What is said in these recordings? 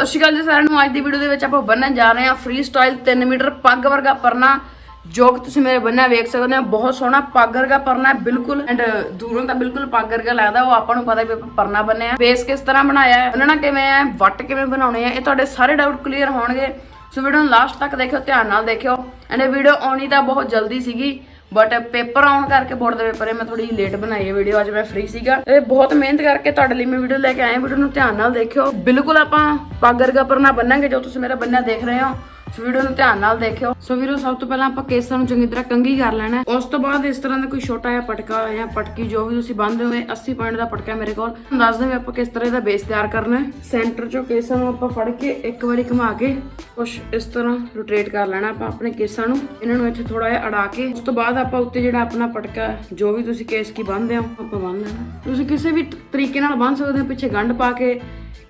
ਸਤਿ ਸ਼੍ਰੀ ਅਕਾਲ ਜੀ ਸਾਰਿਆਂ ਨੂੰ। ਅੱਜ ਦੀ ਵੀਡੀਓ ਦੇ ਵਿੱਚ ਆਪਾਂ ਬੰਨਣ ਜਾ ਰਹੇ ਹਾਂ ਫ੍ਰੀ ਸਟਾਈਲ 3 ਮੀਟਰ ਪੱਗ ਵਰਗਾ ਪਰਨਾ, ਜੋ ਕਿ ਤੁਸੀਂ ਮੇਰੇ ਬੰਨਿਆ ਵੇਖ ਸਕਦੇ ਹੋ। ਬਹੁਤ ਸੋਹਣਾ ਪੱਗ ਵਰਗਾ ਪਰਨਾ ਬਿਲਕੁਲ। ਐਂਡ ਦੂਰੋਂ ਤਾਂ ਬਿਲਕੁਲ ਪੱਗ ਵਰਗਾ ਲੱਗਦਾ, ਉਹ ਆਪਾਂ ਨੂੰ ਪਤਾ ਵੀ ਆਪਾਂ ਪਰਨਾ ਬੰਨਿਆ ਬੇਸ ਕਿਸ ਤਰ੍ਹਾਂ ਬਣਾਇਆ ਹੈ ਨਾਲ ਕਿਵੇਂ ਹੈ, ਵੱਟ ਕਿਵੇਂ ਬਣਾਉਣੇ ਆ, ਇਹ ਤੁਹਾਡੇ ਸਾਰੇ ਡਾਊਟ ਕਲੀਅਰ ਹੋਣਗੇ। ਸੋ ਵੀਡੀਓ ਨੂੰ ਲਾਸਟ ਤੱਕ ਦੇਖਿਓ, ਧਿਆਨ ਨਾਲ ਦੇਖਿਓ। ਐਂਡ ਇਹ ਵੀਡੀਓ ਆਉਣੀ ਤਾਂ ਬਹੁਤ ਜਲਦੀ ਸੀਗੀ। ਬਟ ਪੇਪਰ ਆਉਣ ਕਰਕੇ ਬੋਰਡ ਦੇ ਪੇਪਰ ਮੈਂ ਥੋੜੀ ਲੇਟ ਬਣਾਈ ਹੈ ਵੀਡੀਓ ਅੱਜ ਮੈਂ ਫ੍ਰੀ ਸੀਗਾ। ਇਹ ਬਹੁਤ ਮਿਹਨਤ ਕਰਕੇ ਤੁਹਾਡੇ ਲਈ ਮੈਂ ਵੀਡੀਓ ਲੈ ਕੇ ਆਇਆ ਵੀਡੀਓ ਨੂੰ ਧਿਆਨ ਨਾਲ ਦੇਖਿਓ। ਬਿਲਕੁਲ ਆਪਾਂ ਪਾਗਰ ਗੱਪਰ ਪਰਨਾ ਬੰਨਾਂਗੇ, ਜੋ ਤੁਸੀਂ ਮੇਰਾ ਬੰਨਾ ਦੇਖ ਰਹੇ ਹੋ। ਸੋ ਵੀਡੀਓ ਨੂੰ ਧਿਆਨ ਨਾਲ ਦੇਖਿਓ। ਸੋ ਵੀਡੀਓ ਸਭ ਤੋਂ ਪਹਿਲਾਂ ਆਪਾਂ ਕੇਸਾਂ ਨੂੰ ਚੰਗੀ ਤਰ੍ਹਾਂ ਕੰਗੀ ਕਰ ਲੈਣਾ ਉਸ ਤੋਂ ਬਾਅਦ ਇਸ ਤਰ੍ਹਾਂ ਦਾ ਕੋਈ ਛੋਟਾ ਜਿਹਾ ਪਟਕਾ ਜਾਂ ਪਟਕੀ ਜੋ ਵੀ ਤੁਸੀਂ ਬੰਨਦੇ ਹੋਏ 80 ਪੁਆਇੰਟ ਦਾ ਪਟਕਾ ਮੇਰੇ ਕੋਲ। ਦੱਸ ਦਿਓ ਆਪਾਂ ਕਿਸ ਤਰ੍ਹਾਂ ਦਾ ਬੇਸ ਤਿਆਰ ਕਰਨਾ ਹੈ। ਸੈਂਟਰ ਚੋਂ ਕੇਸਾਂ ਨੂੰ ਆਪਾਂ ਫੜ ਕੇ ਇੱਕ ਵਾਰੀ ਘੁਮਾ ਕੇ ਕੁਛ ਇਸ ਤਰ੍ਹਾਂ ਰੋਟੇਟ ਕਰ ਲੈਣਾ ਆਪਾਂ ਆਪਣੇ ਕੇਸਾਂ ਨੂੰ। ਇਹਨਾਂ ਨੂੰ ਇੱਥੇ ਥੋੜਾ ਜਿਹਾ ਅੜਾ ਕੇ, ਉਸ ਤੋਂ ਬਾਅਦ ਆਪਾਂ ਉੱਤੇ ਜਿਹੜਾ ਆਪਣਾ ਪਟਕਾ ਜੋ ਵੀ ਤੁਸੀਂ ਕੇਸ ਕੀ ਬੰਨਦੇ ਹੋ, ਆਪਾਂ ਬੰਨ ਲੈਣਾ। ਤੁਸੀਂ ਕਿਸੇ ਵੀ ਤਰੀਕੇ ਨਾਲ ਬੰਨ ਸਕਦੇ ਹੋ, ਪਿੱਛੇ ਗੰਢ ਪਾ ਕੇ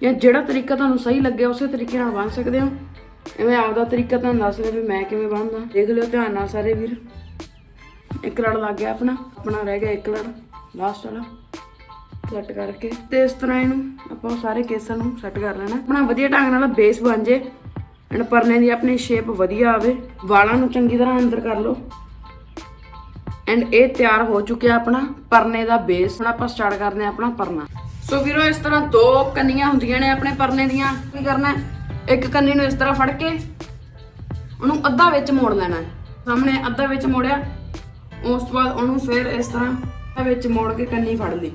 ਜਾਂ ਜਿਹੜਾ ਤਰੀਕਾ ਤੁਹਾਨੂੰ ਸਹੀ ਲੱਗੇ ਉਸੇ ਤਰੀਕੇ ਨਾਲ ਬੰਨ ਸਕਦੇ ਹੋ। ਐਵੇਂ ਆਪਦਾ ਤਰੀਕਾ ਤੁਹਾਨੂੰ ਦੱਸ ਰਿਹਾ ਵੀ ਮੈਂ ਕਿਵੇਂ ਬੰਨਦਾ ਦੇਖ ਲਿਓ ਧਿਆਨ ਨਾਲ ਸਾਰੇ ਵੀਰ। ਇੱਕ ਲੜ ਲੱਗ ਗਿਆ ਆਪਣਾ ਆਪਣਾ ਰਹਿ ਗਿਆ ਇੱਕ ਲੜ ਲਾਸਟ ਵਾਲਾ। ਸੈੱਟ ਕਰਕੇ। ਤੇ ਇਸ ਤਰ੍ਹਾਂ ਇਹਨੂੰ ਆਪਾਂ ਸਾਰੇ ਕੇਸਾਂ ਨੂੰ ਸੈੱਟ ਕਰ ਲੈਣਾ। ਆਪਣਾ ਵਧੀਆ ਢੰਗ ਨਾਲ ਬੇਸ ਬਣ ਜੇ। ਐਂਡ ਪਰਨੇ ਦੀ ਆਪਣੀ ਸ਼ੇਪ ਵਧੀਆ ਆਵੇ। ਵਾਲਾਂ ਨੂੰ ਚੰਗੀ ਤਰ੍ਹਾਂ ਅੰਦਰ ਕਰ ਲਓ। ਐਂਡ ਇਹ ਤਿਆਰ ਹੋ ਚੁੱਕਿਆ ਆਪਣਾ ਪਰਨੇ ਦਾ ਬੇਸ ਹੁਣ ਆਪਾਂ ਸਟਾਰਟ ਕਰਦੇ ਹਾਂ ਆਪਣਾ ਪਰਨਾ। ਸੋ ਵੀਰੋ, ਇਸ ਤਰ੍ਹਾਂ ਦੋ ਕੰਨੀਆਂ ਹੁੰਦੀਆਂ ਨੇ ਆਪਣੇ ਪਰਨੇ ਦੀਆਂ। ਕੀ ਕਰਨਾ ਹੈ? ਇੱਕ ਕੰਨੀ ਨੂੰ ਇਸ ਤਰ੍ਹਾਂ ਫੜ ਕੇ ਉਹਨੂੰ ਅੱਧਾ ਵਿੱਚ ਮੋੜ ਲੈਣਾ ਹੈ। ਸਾਹਮਣੇ ਅੱਧਾ ਵਿੱਚ ਮੋੜਿਆ, ਉਸ ਤੋਂ ਬਾਅਦ ਉਹਨੂੰ ਫਿਰ ਇਸ ਤਰ੍ਹਾਂ ਅੱਧਾ ਵਿੱਚ ਮੋੜ ਕੇ ਕੰਨੀ ਫੜ ਲਈ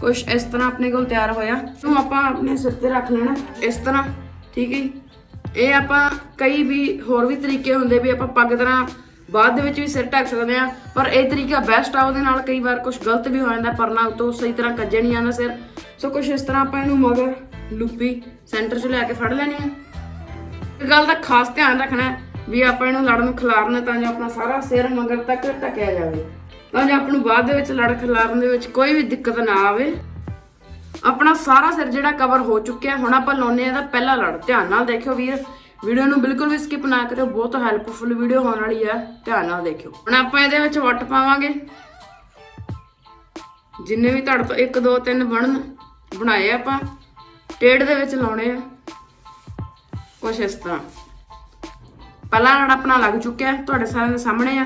ਕੁਛ ਇਸ ਤਰ੍ਹਾਂ ਆਪਣੇ ਕੋਲ ਤਿਆਰ ਹੋਇਆ ਨੂੰ ਆਪਾਂ ਆਪਣੇ ਸਿਰ ਤੇ ਰੱਖ ਲੈਣਾ ਇਸ ਤਰ੍ਹਾਂ, ਠੀਕ ਹੈ ਜੀ? ਇਹ ਆਪਾਂ ਕਈ ਵੀ ਹੋਰ ਵੀ ਤਰੀਕੇ ਹੁੰਦੇ ਵੀ ਆਪਾਂ ਪੱਗ ਤਰ੍ਹਾਂ ਬਾਅਦ ਦੇ ਵਿੱਚ ਵੀ ਸਿਰ ਢੱਕ ਸਕਦੇ ਆ ਪਰ ਇਹ ਤਰੀਕਾ ਬੈਸਟ ਆ ਉਹਦੇ ਨਾਲ ਕਈ ਵਾਰ ਕੁਝ ਗਲਤ ਵੀ ਹੋ ਜਾਂਦਾ ਪਰਨਾ ਉਤੋਂ ਸਹੀ ਤਰ੍ਹਾਂ ਕੱਜੇ ਨਹੀਂ ਜਾਂਦਾ ਸਿਰ ਸੋ ਕੁਝ ਇਸ ਤਰ੍ਹਾਂ ਆਪਾਂ ਇਹਨੂੰ ਮਗਰ ਲੁੱਪੀ, ਸੈਂਟਰ 'ਚ ਲੈ ਕੇ ਫੜ ਲੈਣੀ ਆ। ਇੱਕ ਗੱਲ ਦਾ ਖਾਸ ਧਿਆਨ ਰੱਖਣਾ ਹੈ ਵੀ ਆਪਾਂ ਇਹਨੂੰ ਲੜ ਨੂੰ ਖਿਲਾਰਨਾ ਤਾਂ ਜੋ ਆਪਣਾ ਸਾਰਾ ਸਿਰ ਮਗਰ ਤੱਕ ਢਕਿਆ ਜਾਵੇ। ਤਾਂ ਜੋ ਆਪ ਨੂੰ ਬਾਅਦ ਦੇ ਵਿੱਚ ਲੜ ਖਿਲਾਰਨ ਦੇ ਵਿੱਚ ਕੋਈ ਵੀ ਦਿੱਕਤ ਨਾ ਆਵੇ। ਆਪਣਾ ਸਾਰਾ ਸਿਰ ਜਿਹੜਾ ਕਵਰ ਹੋ ਚੁੱਕਿਆ, ਹੁਣ ਆਪਾਂ ਲਾਉਨੇ ਆ ਇਹਦਾ ਪਹਿਲਾ ਲੜ। ਧਿਆਨ ਨਾਲ ਦੇਖਿਓ ਵੀਰ ਵੀਡੀਓ ਨੂੰ ਬਿਲਕੁਲ ਵੀ ਸਕਿਪ ਨਾ ਕਰਿਓ, ਬਹੁਤ ਹੈਲਪਫੁਲ ਵੀਡੀਓ ਹੋਣ ਵਾਲੀ ਹੈ ਧਿਆਨ ਨਾਲ ਦੇਖਿਓ। ਹੁਣ ਆਪਾਂ ਇਹਦੇ ਵਿੱਚ ਵੱਟ ਪਾਵਾਂਗੇ। ਜਿੰਨੇ ਵੀ ਤੁਹਾਡੇ ਤੋਂ 1 2 3 ਬਣਨ ਬਣਾਏ ਆਪਾਂ। ਟੇੜ ਦੇ ਵਿੱਚ ਲਾਉਣੇ ਆ। ਕੁਛ ਇਸ ਤਰ੍ਹਾਂ। ਪਹਿਲਾ ਲੜ ਆਪਣਾ ਲੱਗ ਚੁੱਕਿਆ, ਤੁਹਾਡੇ ਸਾਰਿਆਂ ਦੇ ਸਾਹਮਣੇ ਆ।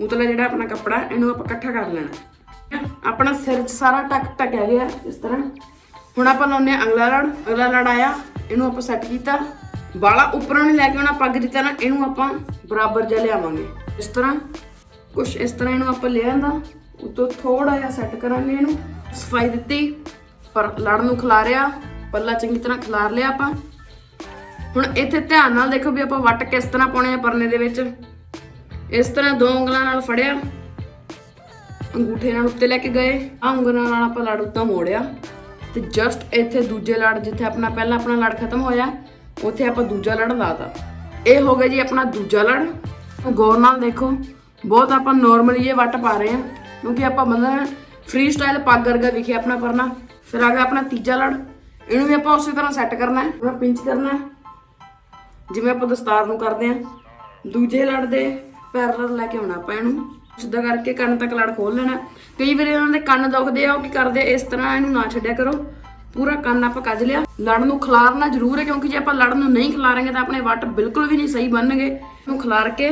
ਉਤਲਾ ਜਿਹੜਾ ਆਪਣਾ ਕੱਪੜਾ, ਇਹਨੂੰ ਆਪਾਂ ਇਕੱਠਾ ਕਰ ਲੈਣਾ। ਆਪਣਾ ਸਿਰ 'ਚ ਸਾਰਾ ਟਕ ਟਕਿਆ ਗਿਆ ਇਸ ਤਰ੍ਹਾਂ। ਹੁਣ ਆਪਾਂ ਲਾਉਨੇ ਆ ਅਗਲਾ ਲੜ ਅਗਲਾ ਲੜ ਆਇਆ, ਇਹਨੂੰ ਆਪਾਂ ਸੈੱਟ ਕੀਤਾ। ਬਾਲਾ ਉੱਪਰੋਂ ਨਹੀਂ ਲੈ ਕੇ ਆਉਣਾ, ਪੱਗ ਦੀ ਤਰ੍ਹਾਂ ਇਹਨੂੰ ਆਪਾਂ ਬਰਾਬਰ ਜਿਹਾ ਲਿਆਵਾਂਗੇ। ਇਸ ਤਰ੍ਹਾਂ। ਕੁਛ ਇਸ ਤਰ੍ਹਾਂ ਇਹਨੂੰ ਆਪਾਂ ਲੈ ਆਂਦਾ ਉਤੋਂ ਥੋੜਾ ਜਿਹਾ ਸੈੱਟ ਕਰਾਂਗੇ ਇਹਨੂੰ। ਸਫ਼ਾਈ ਦਿੱਤੀ। ਪਰ ਲੜ ਨੂੰ ਖਿਲਾਰਿਆ ਪੱਲਾ ਚੰਗੀ ਤਰ੍ਹਾਂ ਖਿਲਾਰ ਲਿਆ ਆਪਾਂ। ਹੁਣ ਇੱਥੇ ਧਿਆਨ ਨਾਲ ਦੇਖੋ ਵੀ ਆਪਾਂ ਵੱਟ ਕਿਸ ਤਰ੍ਹਾਂ ਪਾਉਣੇ ਆ ਪਰਨੇ ਦੇ ਵਿੱਚ। ਇਸ ਤਰ੍ਹਾਂ ਦੋ ਉਂਗਲਾਂ ਨਾਲ ਫੜਿਆ, ਅੰਗੂਠੇ ਨਾਲ ਉੱਤੇ ਲੈ ਕੇ ਗਏ। ਆ ਉਂਗਲਾਂ ਨਾਲ ਆਪਾਂ ਲੜ ਉੱਤਾਂ ਮੋੜਿਆ ਤੇ ਜਸਟ ਇੱਥੇ ਦੂਜੇ ਲੜ ਜਿੱਥੇ ਆਪਣਾ ਪਹਿਲਾਂ ਆਪਣਾ ਲੜ ਖਤਮ ਹੋਇਆ, ਉੱਥੇ ਆਪਾਂ ਦੂਜਾ ਲੜ ਲਾਤਾ। ਇਹ ਹੋ ਗਿਆ ਜੀ ਆਪਣਾ ਦੂਜਾ ਲੜ। ਗੌਰ ਨਾਲ ਦੇਖੋ, ਬਹੁਤ ਆਪਾਂ ਨਾਰਮਲੀ ਇਹ ਵੱਟ ਪਾ ਰਹੇ ਹਾਂ, ਕਿਉਂਕਿ ਆਪਾਂ ਬੰਦਾ ਫ੍ਰੀ ਸਟਾਈਲ ਪੱਗ ਵਰਗਾ ਵਿਖੇ ਆਪਣਾ ਪਰਨਾ। ਫਿਰ ਆ ਗਿਆ ਆਪਣਾ ਤੀਜਾ ਲੜ। ਇਹਨੂੰ ਵੀ ਆਪਾਂ ਉਸੇ ਤਰ੍ਹਾਂ ਸੈੱਟ ਕਰਨਾ ਹੈ, ਆਪਣਾ ਪਿੰਚ ਕਰਨਾ ਹੈ। ਜਿਵੇਂ ਆਪਾਂ ਦਸਤਾਰ ਨੂੰ ਕਰਦੇ ਆ ਦੂਜੇ ਲੜ ਦੇ ਪੈਰਲਲ ਲੈ ਕੇ ਆਉਣਾ ਆਪਾਂ ਇਹਨੂੰ। ਸਿੱਧਾ ਕਰਕੇ ਕੰਨ ਤੱਕ ਲੜ ਖੋਲ ਲੈਣਾ। ਕਈ ਵਾਰ ਇਹਨਾਂ ਦੇ ਕੰਨ ਦੁਖਦੇ ਆ, ਉਹ ਕੀ ਕਰਦੇ ਇਸ ਤਰ੍ਹਾਂ ਇਹਨੂੰ ਨਾ ਛੱਡਿਆ ਕਰੋ। ਪੂਰਾ ਕੰਨ ਆਪਾਂ ਕੱਜ ਲਿਆ। ਲੜ ਨੂੰ ਖਿਲਾਰਨਾ ਜ਼ਰੂਰ ਹੈ, ਕਿਉਂਕਿ ਜੇ ਆਪਾਂ ਲੜ ਨੂੰ ਨਹੀਂ ਖਿਲਾਰਾਂਗੇ ਤਾਂ ਆਪਣੇ ਵੱਟ ਬਿਲਕੁਲ ਵੀ ਨਹੀਂ ਸਹੀ ਬਣਨਗੇ। ਇਹਨੂੰ ਖਿਲਾਰ ਕੇ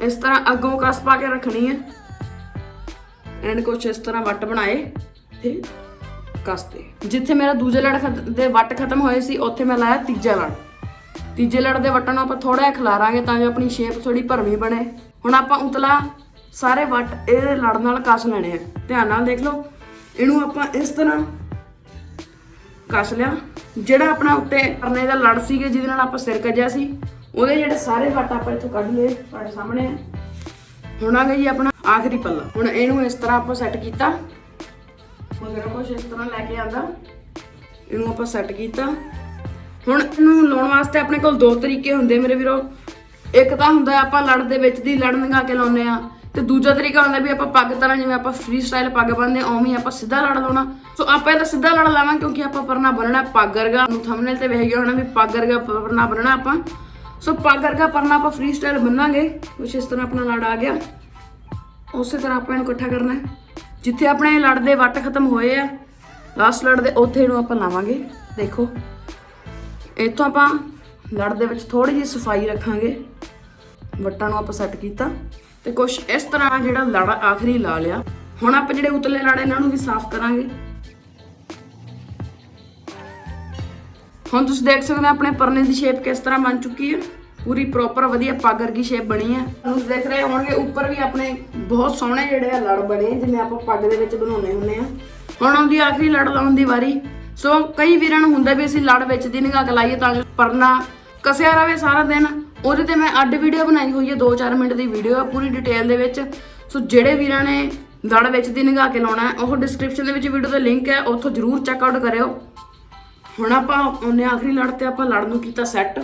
ਇਸ ਤਰ੍ਹਾਂ ਅੱਗੋਂ ਕਸ ਪਾ ਕੇ ਰੱਖਣੀ ਹੈ। ਐਂਡ ਕੁਛ ਇਸ ਤਰ੍ਹਾਂ ਵੱਟ ਬਣਾਏ ਤੇ ਕਸਤੇ ਜਿੱਥੇ ਮੇਰਾ ਦੂਜੇ ਲੜ ਖਤ- ਦੇ ਵੱਟ ਖਤਮ ਹੋਏ ਸੀ, ਉੱਥੇ ਮੈਂ ਲਾਇਆ ਤੀਜਾ ਲੜ। ਤੀਜੇ ਲੜ ਦੇ ਵੱਟਾਂ ਨੂੰ ਆਪਾਂ ਥੋੜਾ ਜਿਹਾ ਖਿਲਾਰਾਂਗੇ ਤਾਂ ਜੋ ਆਪਣੀ ਸ਼ੇਪ ਥੋੜੀ ਭਰਵੀਂ ਬਣੇ। ਹੁਣ ਆਪਾਂ ਉਤਲਾ ਸਾਰੇ ਵੱਟ ਇਹਦੇ ਲੜ ਨਾਲ ਕੱਸ ਲੈਣੇ ਆ। ਧਿਆਨ ਨਾਲ ਦੇਖ ਲਓ, ਇਹਨੂੰ ਆਪਾਂ ਇਸ ਤਰ੍ਹਾਂ ਕੱਸ ਲਿਆ। ਜਿਹੜਾ ਆਪਣਾ ਉੱਤੇ ਪਰਨੇ ਦਾ ਲੜ ਸੀਗੇ, ਜਿਹਦੇ ਨਾਲ ਆਪਾਂ ਸਿਰ ਕੱਜਿਆ ਸੀ, ਉਹਦੇ ਜਿਹੜੇ ਸਾਰੇ ਵੱਟ ਆਪਾਂ ਇੱਥੋਂ ਕੱਢ ਲਏ ਤੁਹਾਡੇ ਸਾਹਮਣੇ। ਆ ਹੁਣ ਆ ਗਿਆ ਜੀ ਆਪਣਾ ਆਖਰੀ ਪੱਲਾ। ਹੁਣ ਇਹਨੂੰ ਇਸ ਤਰ੍ਹਾਂ ਆਪਾਂ ਸੈੱਟ ਕੀਤਾ। ਮਗਰ ਕੁਛ ਇਸ ਤਰ੍ਹਾਂ ਲੈ ਕੇ ਆਂਦਾ। ਇਹਨੂੰ ਆਪਾਂ ਸੈੱਟ ਕੀਤਾ। ਹੁਣ ਇਹਨੂੰ ਲਾਉਣ ਵਾਸਤੇ ਆਪਣੇ ਕੋਲ ਦੋ ਤਰੀਕੇ ਹੁੰਦੇ ਮੇਰੇ ਵੀਰੋ। ਇੱਕ ਤਾਂ ਹੁੰਦਾ ਆਪਾਂ ਲੜ ਦੇ ਵਿੱਚ ਦੀ ਲੜ ਲੰਘਾ ਕੇ ਲਾਉਨੇ ਆ ਤੇ ਦੂਜਾ ਤਰੀਕਾ ਹੁੰਦਾ ਵੀ ਆਪਾਂ ਪੱਗ ਤਰ੍ਹਾਂ ਜਿਵੇਂ ਆਪਾਂ ਫ੍ਰੀ ਸਟਾਈਲ ਪੱਗ ਬੰਨਦੇ ਆ ਉਵੇਂ ਹੀ ਆਪਾਂ ਸਿੱਧਾ ਲੜ ਲਾਉਣਾ। ਸੋ ਆਪਾਂ ਇਹਦਾ ਸਿੱਧਾ ਲੜ ਲਾਵਾਂ ਕਿਉਂਕਿ ਆਪਾਂ ਪਰਨਾ ਬੰਨਣਾ ਪੱਗ ਵਰਗਾ। ਨੂੰ ਥੰਬਨੇਲ ਤੇ ਵੇਖ ਗਿਆ ਹੋਣਾ ਵੀ ਪੱਗ ਵਰਗਾ ਪਰਨਾ ਬੰਨਣਾ ਆਪਾਂ। ਸੋ ਪੱਗ ਵਰਗਾ ਪਰਨਾ ਆਪਾਂ ਫ੍ਰੀ ਸਟਾਈਲ ਬੰਨਾਂਗੇ। ਕੁਛ ਇਸ ਤਰ੍ਹਾਂ ਆਪਣਾ ਲੜ ਆ ਗਿਆ। ਉਸੇ ਤਰ੍ਹਾਂ ਆਪਾਂ ਇਹਨੂੰ ਇਕੱਠਾ ਕਰਨਾ ਹੈ। ਜਿੱਥੇ ਆਪਣੇ ਲੜਦੇ ਵੱਟ ਖਤਮ ਹੋਏ ਆ ਲਾਸਟ ਲੜਦੇ ਉੱਥੇ ਇਹਨੂੰ ਆਪਾਂ ਲਾਵਾਂਗੇ, ਦੇਖੋ। ਇੱਥੋਂ ਆਪਾਂ ਲੜ ਦੇ ਵਿੱਚ ਥੋੜੀ ਜਿਹੀ ਸਫ਼ਾਈ ਰੱਖਾਂਗੇ, ਵੱਟਾਂ ਨੂੰ ਆਪਾਂ ਸੈੱਟ ਕੀਤਾ। ਤੇ ਕੁਝ ਇਸ ਤਰ੍ਹਾਂ ਜਿਹੜਾ ਲੜ ਆਖਰੀ ਲਾ ਲਿਆ, ਹੁਣ ਆਪਾਂ ਜਿਹੜੇ ਉਤਲੇ ਲੜ ਇਹਨਾਂ ਨੂੰ ਵੀ ਸਾਫ਼ ਕਰਾਂਗੇ। ਹੁਣ ਤੁਸੀਂ ਦੇਖ ਸਕਦੇ ਹੋ ਆਪਣੇ ਪਰਨੇ ਦੀ ਸ਼ੇਪ ਕਿਸ ਤਰ੍ਹਾਂ ਬਣ ਚੁੱਕੀ ਹੈ ਪੂਰੀ ਪ੍ਰੋਪਰ ਵਧੀਆ ਪੱਗ ਵਰਗੀ ਸ਼ੇਪ ਬਣੀ ਹੈ ਤੁਸੀਂ ਦੇਖ ਰਹੇ ਹੋਣਗੇ, ਉੱਪਰ ਵੀ ਆਪਣੇ ਬਹੁਤ ਸੋਹਣੇ ਜਿਹੜੇ ਆ ਲੜ ਬਣੇ, ਜਿਵੇਂ ਆਪਾਂ ਪੱਗ ਦੇ ਵਿੱਚ ਬਣਾਉਣੇ ਹੁੰਦੇ ਆ। ਹੁਣ ਆਉਂਦੀ ਆਖਰੀ ਲੜ ਲਾਉਣ ਦੀ ਵਾਰੀ। ਸੋ ਕਈ ਵੀਰਾਂ ਨੂੰ ਹੁੰਦਾ ਵੀ ਅਸੀਂ ਲੜ ਵਿੱਚ ਦੀ ਨਿਗਾਹ ਲਾਈਏ ਤਾਂ ਜੋ ਪਰਨਾ ਕਸਿਆ ਰਵੇ ਸਾਰਾ ਦਿਨ। ਉਹਦੇ ਤੇ ਮੈਂ ਅੱਡ ਵੀਡੀਓ ਬਣਾਈ ਹੋਈ ਹੈ 2-4 ਮਿੰਟ ਦੀ ਵੀਡੀਓ ਆ ਪੂਰੀ ਡਿਟੇਲ ਦੇ ਵਿੱਚ। ਸੋ ਜਿਹੜੇ ਵੀਰਾਂ ਨੇ ਲੜ ਵਿੱਚ ਦੀ ਨਿਗਾਹ ਕੇ ਲਾਉਣਾ ਉਹ ਡਿਸਕ੍ਰਿਪਸ਼ਨ ਦੇ ਵਿੱਚ ਵੀਡੀਓ ਦਾ ਲਿੰਕ ਹੈ, ਉੱਥੋਂ ਜਰੂਰ ਚੈੱਕ ਆਊਟ ਕਰਿਓ। ਹੁਣ ਆਪਾਂ ਉਹਨੇ ਆਖਰੀ ਲੜ ਤੇ ਆਪਾਂ ਲੜ ਨੂੰ ਕੀਤਾ ਸੈੱਟ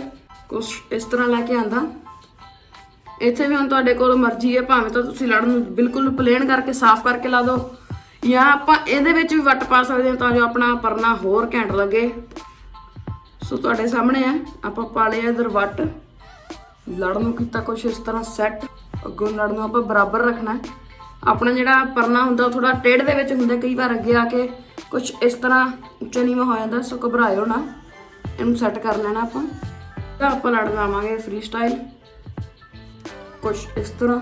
ਕੁਛ ਇਸ ਤਰ੍ਹਾਂ ਲੈ ਕੇ ਆਂਦਾ। ਇੱਥੇ ਵੀ ਹੁਣ ਤੁਹਾਡੇ ਕੋਲ ਮਰਜ਼ੀ ਹੈ, ਭਾਵੇਂ ਤਾਂ ਤੁਸੀਂ ਲੜ ਨੂੰ ਬਿਲਕੁਲ ਪਲੇਨ ਕਰਕੇ, ਸਾਫ਼ ਕਰਕੇ ਲਾ ਦਿਓ। ਜਾਂ ਆਪਾਂ ਇਹਦੇ ਵਿੱਚ ਵੀ ਵੱਟ ਪਾ ਸਕਦੇ ਹਾਂ ਤਾਂ ਜੋ ਆਪਣਾ ਪਰਨਾ ਹੋਰ ਘੈਂਟ ਲੱਗੇ। ਸੋ ਤੁਹਾਡੇ ਸਾਹਮਣੇ ਆ, ਆਪਾਂ ਪਾ ਲਿਆ ਇਧਰ ਵੱਟ। ਲੜ ਨੂੰ ਕੀਤਾ ਕੁਛ ਇਸ ਤਰ੍ਹਾਂ ਸੈੱਟ ਅੱਗੋਂ ਲੜ ਨੂੰ ਆਪਾਂ ਬਰਾਬਰ ਰੱਖਣਾ। ਆਪਣਾ ਜਿਹੜਾ ਪਰਨਾ ਹੁੰਦਾ ਉਹ ਥੋੜਾ ਟੇਢ ਦੇ ਵਿੱਚ ਹੁੰਦਾ, ਕਈ ਵਾਰ ਅੱਗੇ ਆ ਕੇ ਕੁਛ ਇਸ ਤਰ੍ਹਾਂ ਉੱਚਾ ਨੀਵਾਂ ਹੋ ਜਾਂਦਾ, ਸੋ ਘਬਰਾਇਓ ਨਾ। ਇਹਨੂੰ ਸੈੱਟ ਕਰ ਲੈਣਾ ਆਪਾਂ। ਤਾਂ ਆਪਾਂ ਲੜ ਲਾਵਾਂਗੇ ਫ੍ਰੀ ਸਟਾਈਲ ਕੁਛ ਇਸ ਤਰ੍ਹਾਂ।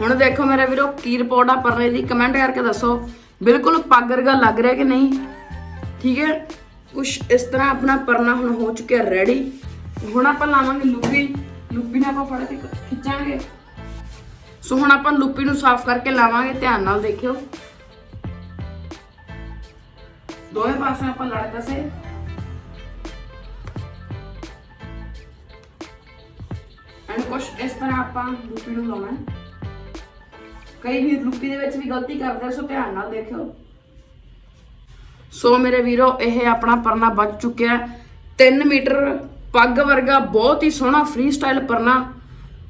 ਹੁਣ ਦੇਖੋ ਮੇਰੇ ਵੀਰੋ, ਕੀ ਰਿਪੋਰਟ ਆ ਪਰਨੇ ਦੀ। ਕਮੈਂਟ ਕਰਕੇ ਦੱਸੋ। ਬਿਲਕੁਲ ਪੱਗ ਲੱਗ ਰਿਹਾ ਕਿ ਨਹੀਂ? ਠੀਕ ਹੈ? ਕੁਛ ਇਸ ਤਰ੍ਹਾਂ ਆਪਣਾ ਪਰਨਾ ਹੁਣ ਹੋ ਚੁੱਕਿਆ ਰੈਡੀ ਹੁਣ ਆਪਾਂ ਲਾਵਾਂਗੇ ਲੁੱਪੀ। ਲੁੱਪੀ ਨਾਲ ਆਪਾਂ ਫੜ ਕੇ ਖਿੱਚਾਂਗੇ। ਸੋ ਹੁਣ ਆਪਾਂ ਲੁੱਪੀ ਨੂੰ ਸਾਫ਼ ਕਰਕੇ ਲਾਵਾਂਗੇ। ਧਿਆਨ ਨਾਲ ਦੇਖਿਓ। ਦੋਵੇਂ ਪਾਸੇ ਆਪਾਂ ਲੜ ਕਸੇ ਐਂਡ ਕੁਛ ਇਸ ਤਰ੍ਹਾਂ ਆਪਾਂ ਲੂਪੀ ਨੂੰ ਲਾਉਣਾ ਕਈ ਵੀ ਲੁੱਪੀ ਦੇ ਵਿੱਚ ਵੀ ਗਲਤੀ ਕਰਦੇ ਸੋ ਧਿਆਨ ਨਾਲ ਦੇਖਿਓ। ਸੋ ਮੇਰੇ ਵੀਰੋ, ਇਹ ਆਪਣਾ ਪਰਨਾ ਬਚ ਚੁੱਕਿਆ 3 ਮੀਟਰ ਪੱਗ ਵਰਗਾ ਬਹੁਤ ਹੀ ਸੋਹਣਾ ਫ੍ਰੀ ਸਟਾਈਲ ਪਰਨਾ।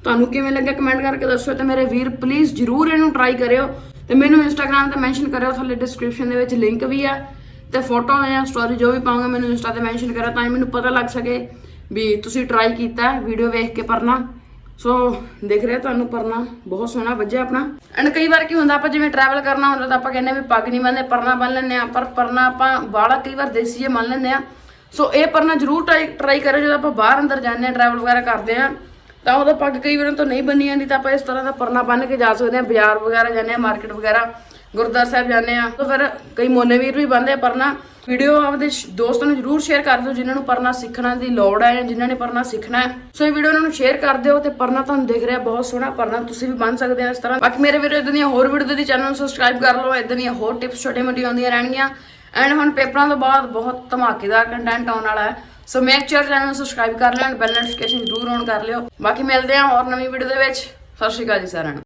ਤੁਹਾਨੂੰ ਕਿਵੇਂ ਲੱਗਿਆ ਕਮੈਂਟ ਕਰਕੇ ਦੱਸੋ ਤੇ ਮੇਰੇ ਵੀਰ ਪਲੀਜ਼ ਜਰੂਰ ਇਹਨੂੰ ਟਰਾਈ ਕਰਿਓ। ਤੇ ਮੈਨੂੰ ਇੰਸਟਾਗ੍ਰam ਤੇ ਮੈਂਸ਼ਨ ਕਰਿਓ, ਥੱਲੇ ਡਿਸਕ੍ਰਿਪਸ਼ਨ ਦੇ ਵਿੱਚ ਲਿੰਕ ਵੀ ਆ ਤੇ ਫੋਟੋ ਜਾਂ ਸਟੋਰੀ ਜੋ ਵੀ ਪਾਉਂਗਾ ਮੈਨੂੰ ਇੰਸਟਾ ਤੇ ਮੈਂਸ਼ਨ ਕਰਿਓ ਤਾਂ ਹੀ ਮੈਨੂੰ ਪਤਾ ਲੱਗ ਸਕੇ ਵੀ ਤੁਸੀਂ ਟਰਾਈ ਕੀਤਾ ਵੀਡੀਓ ਵੇਖ ਕੇ ਪਰਨਾ। ਸੋ ਦੇਖ ਰਿਹਾ ਤੁਹਾਨੂੰ ਪਰਨਾ, ਬਹੁਤ ਸੋਹਣਾ ਵੱਜਿਆ ਆਪਣਾ। ਐਂਡ ਕਈ ਵਾਰ ਕੀ ਹੁੰਦਾ, ਆਪਾਂ ਜਿਵੇਂ ਟਰੈਵਲ ਕਰਨਾ ਹੁੰਦਾ ਤਾਂ ਆਪਾਂ ਕਹਿੰਦੇ ਵੀ ਪੱਗ ਨਹੀਂ ਬੰਨਦੇ ਪਰਨਾ ਬੰਨ ਲੈਂਦੇ ਆ ਪਰ ਪਰਨਾ ਆਪਾਂ ਬਾਹਲਾ ਕਈ ਵਾਰ ਦੇਸੀ ਜੇ ਮੰਨ ਲੈਂਦੇ ਆ ਸੋ ਇਹ ਪਰਨਾ ਜ਼ਰੂਰ ਟਰਾਈ ਕਰਿਓ, ਜਦੋਂ ਆਪਾਂ ਬਾਹਰ ਅੰਦਰ ਜਾਂਦੇ ਆ ਟਰੈਵਲ ਵਗੈਰਾ ਕਰਦੇ ਆ ਤਾਂ ਉਹਦਾ ਪੱਗ ਕਈ ਵਾਰ ਤੋਂ ਨਹੀਂ ਬੰਨੀ ਜਾਂਦੀ, ਤਾਂ ਆਪਾਂ ਇਸ ਤਰ੍ਹਾਂ ਦਾ ਪਰਨਾ ਬੰਨ ਕੇ ਜਾ ਸਕਦੇ ਆ ਬਾਜ਼ਾਰ ਵਗੈਰਾ ਜਾਂਦੇ ਆ ਮਾਰਕੀਟ ਵਗੈਰਾ। ਗੁਰਦੁਆਰਾ ਸਾਹਿਬ ਜਾਂਦੇ ਆ ਤਾਂ ਫਿਰ ਕਈ ਮੋਨੇ ਵੀਰ ਵੀ ਬੰਨਦੇ ਆ ਪਰਨਾ ਵੀਡੀਓ ਆਪਦੇ ਦੋਸਤਾਂ ਨੂੰ ਜਰੂਰ ਸ਼ੇਅਰ ਕਰ ਦਿਓ, ਜਿਨ੍ਹਾਂ ਨੂੰ ਪਰਨਾ ਸਿੱਖਣਾ ਦੀ ਲੋੜ ਹੈ ਜਾਂ ਜਿਨ੍ਹਾਂ ਨੇ ਪਰਨਾ ਸਿੱਖਣਾ ਹੈ। ਸੋ ਇਹ ਵੀਡੀਓ ਉਹਨਾਂ ਨੂੰ ਸ਼ੇਅਰ ਕਰ ਦਿਓ ਤੇ ਪਰਨਾ ਤੁਹਾਨੂੰ ਦਿਖ ਰਿਹਾ, ਬਹੁਤ ਸੋਹਣਾ ਪਰਨਾ ਤੁਸੀਂ ਵੀ ਬਣ ਸਕਦੇ ਹੋ ਇਸ ਤਰ੍ਹਾਂ। ਬਾਕੀ ਮੇਰੇ ਵੀਡੀਓ ਇਦਾਂ ਦੀਆਂ ਹੋਰ ਵੀਡੀਓ ਦੀ ਚੈਨਲ ਨੂੰ ਸਬਸਕ੍ਰਾਈਬ ਕਰ ਲਓ ਇਦਾਂ ਦੀਆਂ ਹੋਰ ਟਿਪਸ ਛੋਟੇ ਮੋਟੇ ਆਉਂਦੀਆਂ ਰਹਿਣਗੀਆਂ। ਐਂਡ ਹੁਣ ਪੇਪਰਾਂ ਤੋਂ ਬਾਅਦ ਬਹੁਤ ਧਮਾਕੇਦਾਰ ਕੰਟੈਂਟ ਆਉਣ ਵਾਲਾ ਹੈ। ਸੋ ਮੇਕ ਸ਼ੋਰ ਚੈਨਲ ਨੂੰ ਸਬਸਕ੍ਰਾਈਬ ਕਰ ਲਿਓ ਐਂਡ ਬੈਲ ਨੋਟੀਫਿਕੇਸ਼ਨ ਜ਼ਰੂਰ ਔਨ ਕਰ ਲਿਓ। ਬਾਕੀ ਮਿਲਦੇ ਹਾਂ ਹੋਰ ਨਵੀਂ ਵੀਡੀਓ ਦੇ ਵਿੱਚ। ਸਤਿ ਸ਼੍ਰੀ ਅਕਾਲ ਜੀ ਸਾਰਿਆਂ ਨੂੰ।